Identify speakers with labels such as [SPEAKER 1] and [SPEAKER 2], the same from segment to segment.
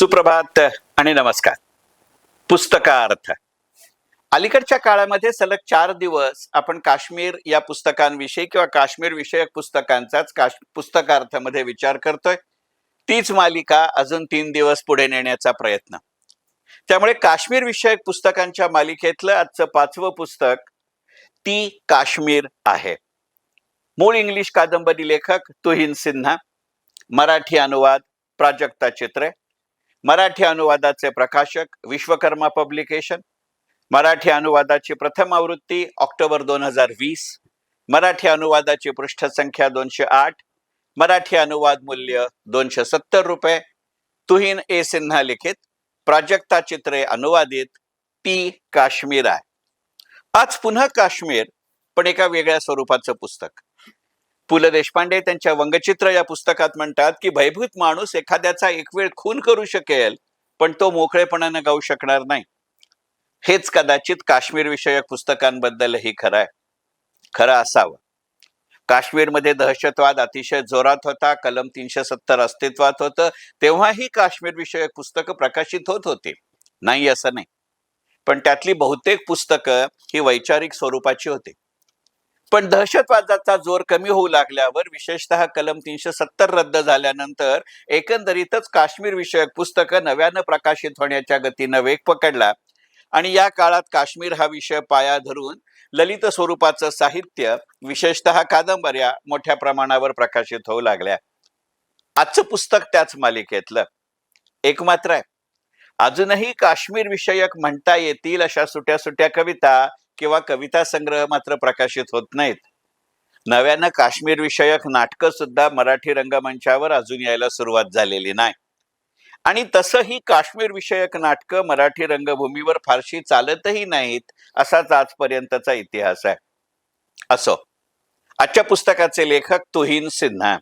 [SPEAKER 1] सुप्रभात आणि नमस्कार. पुस्तकार्थ. अलीकडच्या काळामध्ये सलग चार दिवस आपण काश्मीर या पुस्तकांविषयी किंवा काश्मीर विषयक पुस्तकांचाच काश पुस्तकार्थामध्ये विचार करतोय. तीच मालिका अजून तीन दिवस पुढे नेण्याचा प्रयत्न. त्यामुळे काश्मीर विषयक पुस्तकांच्या मालिकेतलं आजचं पाचवं पुस्तक ती काश्मीर आहे. मूळ इंग्लिश कादंबरी लेखक तुहिन सिन्हा मराठी अनुवाद प्राजक्ता चित्रे मराठी अनुवादाचे प्रकाशक विश्वकर्मा पब्लिकेशन मराठी अनुवादाची प्रथम आवृत्ती ऑक्टोबर दोन हजार वीस मराठी अनुवादाची पृष्ठसंख्या दोनशे आठ मराठी अनुवाद मूल्य दोनशे सत्तर रुपये. तुहिन ए सिन्हा लिखित प्राजक्ता चित्रे अनुवादित ती काश्मीर आहे. आज पुन्हा काश्मीर पण एका वेगळ्या स्वरूपाचं पुस्तक. पु ल देशपांडे त्यांच्या वंगचित्र या पुस्तकात म्हणतात की भयभूत माणूस एखाद्याचा एक वेळ खून करू शकेल पण तो मोकळेपणानं गाऊ शकणार नाही. हेच कदाचित काश्मीर विषयक पुस्तकांबद्दलही खरं आहे. खरं असावं. काश्मीरमध्ये दहशतवाद अतिशय जोरात होता कलम तीनशे सत्तर अस्तित्वात होतं तेव्हाही काश्मीर विषयक पुस्तकं प्रकाशित होत होती. नाही असं नाही. पण त्यातली बहुतेक पुस्तकं ही वैचारिक स्वरूपाची होती. पण दहशतवादाचा जोर कमी होऊ लागल्यावर विशेषतः कलम तीनशे सत्तर रद्द झाल्यानंतर एकंदरीतच काश्मीर विषयक पुस्तकं नव्यानं प्रकाशित होण्याच्या गतीनं वेग पकडला. आणि या काळात काश्मीर हा विषय पाया धरून ललित स्वरूपाचं साहित्य विशेषतः कादंबऱ्या मोठ्या प्रमाणावर प्रकाशित होऊ लागल्या. आजचं पुस्तक त्याच मालिकेतलं. एक मात्र आहे. अजूनही काश्मीर विषयक म्हणता येतील अशा सुट्या सुट्या कविता किंवा कविता संग्रह मात्र प्रकाशित होत नाहीत. नव्यानं काश्मीर विषयक नाटकं सुद्धा मराठी रंगमंचावर अजून यायला सुरुवात झालेली नाही. आणि तसंही काश्मीर विषयक नाटकं मराठी रंगभूमीवर फारशी चालतही नाहीत असाच आजपर्यंतचा इतिहास आहे. असो आजच्या पुस्तकाचे लेखक तुहिन सिन्हा.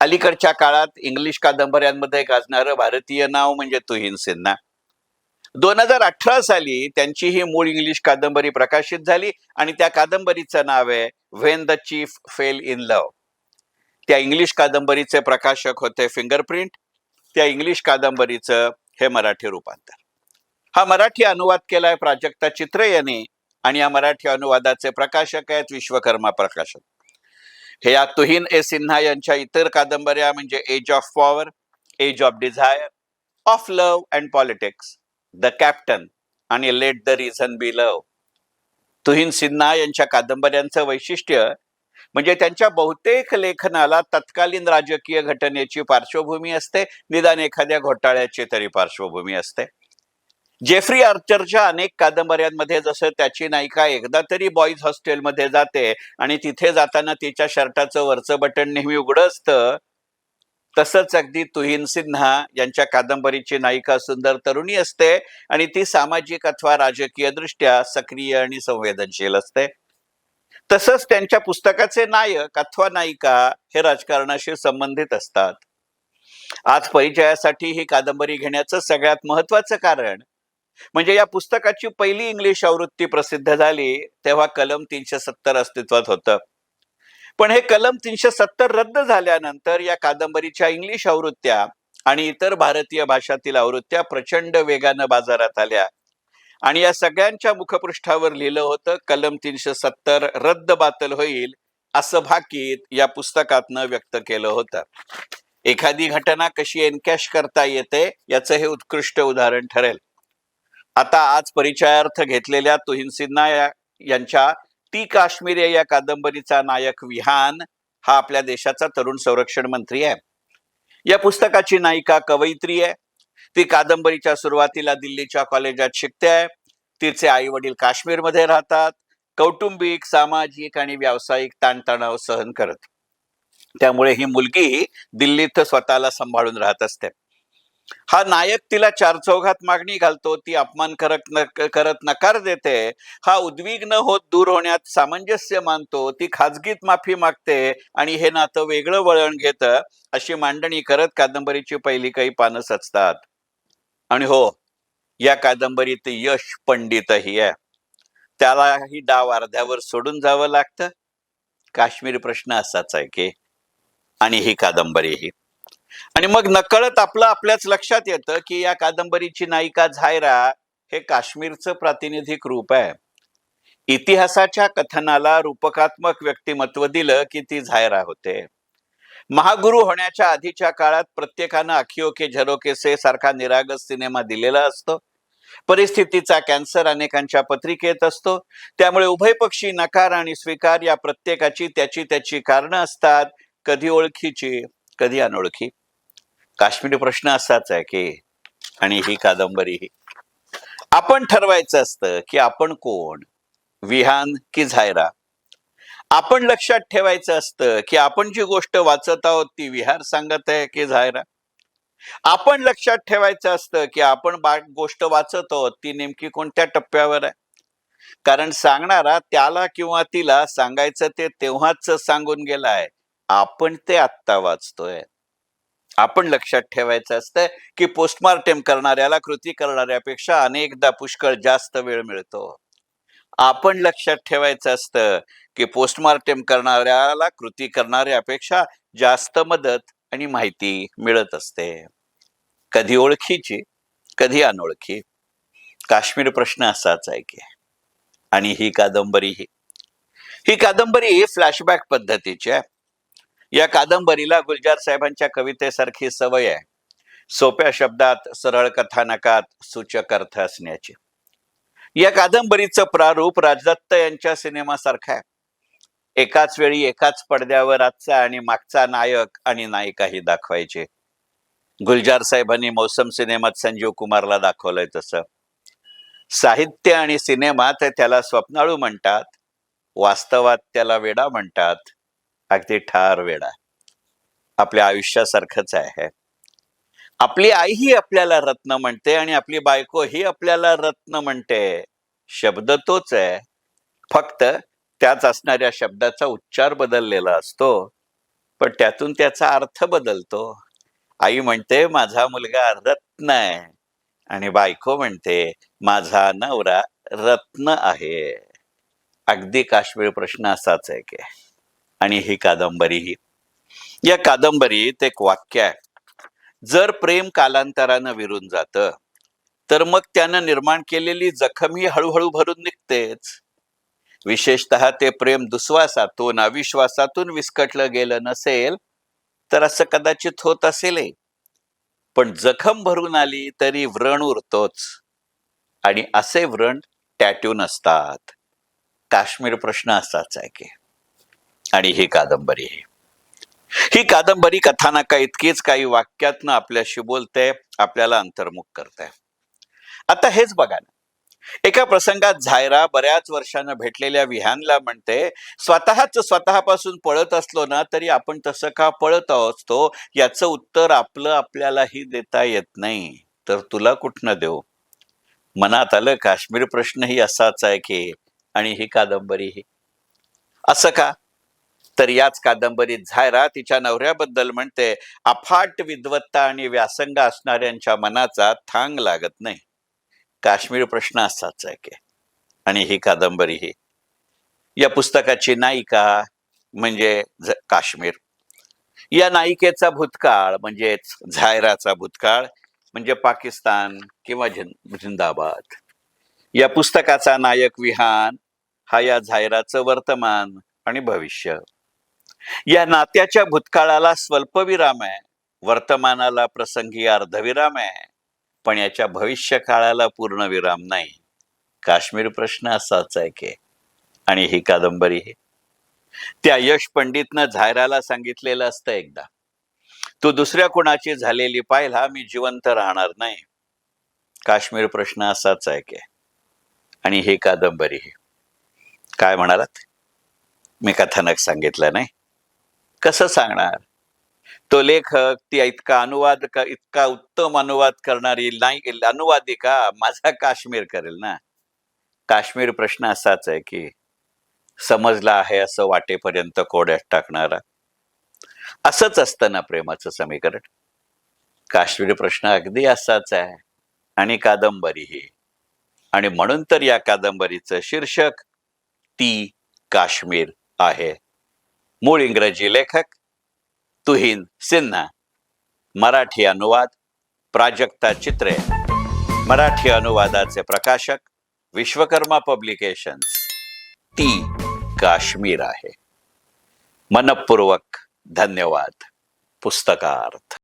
[SPEAKER 1] अलीकडच्या काळात इंग्लिश कादंबऱ्यांमध्ये गाजणारं भारतीय नाव म्हणजे तुहिन सिन्हा. दोन हजार अठरा साली त्यांची ही मूळ इंग्लिश कादंबरी प्रकाशित झाली आणि त्या कादंबरीचं नाव आहे when the chief fell in love त्या इंग्लिश कादंबरीचे प्रकाशक होते फिंगरप्रिंट त्या इंग्लिश कादंबरीचं हे मराठी रूपांतर. हा मराठी अनुवाद केलाय प्राजक्ता चित्रे यांनी आणि या मराठी अनुवादाचे प्रकाशक आहेत विश्वकर्मा प्रकाशक हे या तुहिन ए सिन्हा यांच्या इतर कादंबऱ्या म्हणजे age of power age of desire of love and politics the captain आणि let the reason be love Tuhin Sinha यांच्या कादंबऱ्यांचं वैशिष्ट्य म्हणजे त्यांच्या बहुतेक लेखनाला तत्कालीन राजकीय घटनेची पार्श्वभूमी असते निदान एखाद्या घोटाळ्याची तरी पार्श्वभूमी असते. जेफ्री आर्चरच्या अनेक कादंबऱ्यांमध्ये जसं त्याची नायिका एकदा तरी बॉईज हॉस्टेलमध्ये जाते आणि तिथे जाताना तिच्या शर्टाचं वरचं बटन नेहमी उघडं असतं तसंच अगदी तुहिन सिन्हा यांच्या कादंबरीची नायिका सुंदर तरुणी असते आणि ती सामाजिक अथवा राजकीय दृष्ट्या सक्रिय आणि संवेदनशील असते. तसंच त्यांच्या पुस्तकाचे नायक अथवा नायिका हे राजकारणाशी संबंधित असतात. आज परिचयासाठी ही कादंबरी घेण्याचं सगळ्यात महत्वाचं कारण म्हणजे या पुस्तकाची पहिली इंग्लिश आवृत्ती प्रसिद्ध झाली तेव्हा कलम तीनशे सत्तर अस्तित्वात होतं. पण हे कलम तीनशे सत्तर रद्द झाल्यानंतर या कादंबरीच्या इंग्लिश आवृत्त्या आणि इतर भारतीय भाषातील आवृत्त्या प्रचंड वेगानं बाजारात आल्या. आणि या सगळ्यांच्या मुखपृष्ठावर लिहिलं होतं कलम तीनशे सत्तर रद्द बातल होईल असं भाकीत या पुस्तकातनं व्यक्त केलं होतं. एखादी घटना कशी एनकॅश करता येते याचं हे उत्कृष्ट उदाहरण ठरेल. आता आज परिचयार्थ घेतलेल्या तुहिन सिन्हा या- यांच्या ती काश्मीर या कादंबरीचा नायक विहान हा आपल्या देशाचा तरुण संरक्षण मंत्री आहे. या पुस्तकाची नायिका कवयित्री आहे. ती कादंबरीच्या सुरुवातीला दिल्लीच्या कॉलेजात शिकते आहे. तिचे आई वडील काश्मीरमध्ये राहतात. कौटुंबिक सामाजिक आणि व्यावसायिक ताणतणाव सहन करत. त्यामुळे ही मुलगी दिल्लीत स्वतःला सांभाळून राहत असते. हा नायक तिला चार चौघात मागणी घालतो ती अपमान करत न करत नकार देते. हा उद्विग्न होत दूर होण्यात सामंजस्य मानतो ती खाजगीत माफी मागते आणि हे नातं वेगळं वळण घेतं अशी मांडणी करत कादंबरीची पहिली काही पानं सचतात आणि हो या कादंबरीत यश पंडितही आहे. त्यालाही डाव अर्ध्यावर सोडून जावं लागतं. काश्मीर प्रश्न असाच आहे की आणि ही कादंबरीही. आणि मग नकळत आपलं आपल्याच लक्षात येतं की या कादंबरीची नायिका झायरा हे काश्मीरचं प्रातिनिधिक रूप आहे. इतिहासाच्या कथनाला रूपकात्मक व्यक्तिमत्व दिलं की ती झायरा होते. महागुरु होण्याच्या आधीच्या काळात प्रत्येकानं अखिओके झरोके से सारखा निरागस सिनेमा दिलेला असतो. परिस्थितीचा कॅन्सर अनेकांच्या पत्रिकेत असतो. त्यामुळे उभयपक्षी नकार आणि स्वीकार या प्रत्येकाची त्याची त्याची कारणं असतात. कधी ओळखीची कधी अनोळखी. काश्मीरी प्रश्न असाच आहे की आणि ही कादंबरी. ही आपण ठरवायचं असतं की आपण कोण? विहान की झायरा? आपण लक्षात ठेवायचं असतं की आपण जी गोष्ट वाचत आहोत ती विहार सांगत आहे की झायरा? आपण लक्षात ठेवायचं असतं की आपण बा गोष्ट वाचत आहोत ती नेमकी कोणत्या टप्प्यावर आहे? कारण सांगणारा त्याला किंवा तिला सांगायचं ते तेव्हाच सांगून गेलाय. आपण ते आत्ता वाचतोय. आपण लक्षात ठेवायचं असतं की पोस्टमार्टम करणाऱ्याला कृती करणाऱ्यापेक्षा अनेकदा पुष्कळ जास्त वेळ मिळतो. आपण लक्षात ठेवायचं असतं की पोस्टमार्टम करणाऱ्याला कृती करणाऱ्यापेक्षा जास्त मदत आणि माहिती मिळत असते. कधी ओळखीची कधी अनोळखी. काश्मीर प्रश्न असाच आहे की. आणि ही कादंबरी ही. ही कादंबरी फ्लॅशबॅक पद्धतीची आहे. या कादंबरीला गुलजार साहेबांच्या कवितेसारखी सवय आहे. सोप्या शब्दात सरळ कथानकात सूचक अर्थ असण्याची. या कादंबरीचं प्रारूप राजदत्त यांच्या सिनेमासारखं आहे. एकाच वेळी एकाच पडद्यावर आजचा आणि मागचा नायक आणि नायिकाही दाखवायचे. गुलजार साहेबांनी मौसम सिनेमात संजीव कुमारला दाखवलंय तसं. साहित्य आणि सिनेमात त्याला स्वप्नाळू म्हणतात वास्तवात त्याला वेडा म्हणतात अगदी ठार वेडा आपल्या आयुष्यासारखंच आहे. आपली आई ही आपल्याला रत्न म्हणते आणि आपली बायको ही आपल्याला रत्न म्हणते. शब्द तोच आहे. फक्त त्याच असणाऱ्या शब्दाचा उच्चार बदललेला असतो. पण त्यातून त्याचा अर्थ बदलतो. आई म्हणते माझा मुलगा रत्न आहे. आणि बायको म्हणते माझा नवरा रत्न आहे. अगदी काश्मीर प्रश्न असाच आहे की. आणि ही कादंबरी ही. या कादंबरीत एक वाक्य आहे. जर प्रेम कालांतरानं विरून जातं तर मग त्यानं निर्माण केलेली जखम ही हळूहळू भरून निघतेच. विशेषतः ते प्रेम दुस्वासातून अविश्वासातून विस्कटलं गेलं नसेल तर असं कदाचित होत असेल पण जखम भरून आली तरी व्रण उरतोच. आणि असे व्रण टॅट्यू नसतात. काश्मीर प्रश्न असाच आहे की. आणि ही कादंबरी ही ही कादंबरी कथानका इतकीच काही वाक्यातनं आपल्याशी बोलते आपल्याला अंतर्मुख करते. आता हेच बघा ना. एका प्रसंगात झायरा बऱ्याच वर्षानं भेटलेल्या विहानला म्हणते स्वतःच स्वतःपासून पळत असलो ना तरी आपण तसं का पळत असतो? याचं उत्तर आपलं आपल्यालाही देता येत नाही. तर तुला कुठनं देऊ? मनात आलं काश्मीर प्रश्नही असाच आहे की आणि ही कादंबरी ही. असं का? तर याच कादंबरीत झायरा तिच्या नवऱ्याबद्दल म्हणते अफाट विद्वत्ता आणि व्यासंग असणाऱ्यांच्या मनाचा थांग लागत नाही. काश्मीर प्रश्न असाच आहे की. आणि ही कादंबरी ही. या पुस्तकाची नायिका म्हणजे काश्मीर. या नायिकेचा भूतकाळ म्हणजेच झायराचा भूतकाळ म्हणजे पाकिस्तान किंवा झिं- झिंदाबाद. या पुस्तकाचा नायक विहान हा या झायराचं वर्तमान आणि भविष्य. या नात्याच्या भूतकाळाला स्वल्पविराम आहे. वर्तमानाला प्रसंगी अर्धविराम आहे. पण याच्या भविष्य काळाला पूर्ण विराम नाही. काश्मीर प्रश्न असाच आहे की आणि ही कादंबरी हे. त्या यश पंडितनं झायराला सांगितलेलं असतं एकदा तू दुसऱ्या कुणाची झालेली पाहिला मी जिवंत राहणार नाही. काश्मीर प्रश्न असाच आहे की आणि ही कादंबरी ही. काय म्हणालात? मी कथानक सांगितलं नाही. कसं सांगणार? तो लेखक ती इतका अनुवाद का इतका उत्तम अनुवाद करणारी नाही अनुवादिका माझा काश्मीर करेल ना. काश्मीर प्रश्न असाच आहे की समजला आहे असं वाटेपर्यंत कोड्यात टाकणारा. असंच असतं ना प्रेमाचं समीकरण. काश्मीर प्रश्न अगदी असाच आहे. आणि कादंबरी ही. आणि म्हणून तर या कादंबरीचं शीर्षक ती काश्मीर आहे. मूळ इंग्रजी लेखक तुहीन सिन्हा. मराठी अनुवाद प्राजक्ता चित्रे. मराठी अनुवादाचे प्रकाशक विश्वकर्मा पब्लिकेशन्स. ती काश्मीर आहे. मनपूर्वक धन्यवाद. पुस्तकार्थ.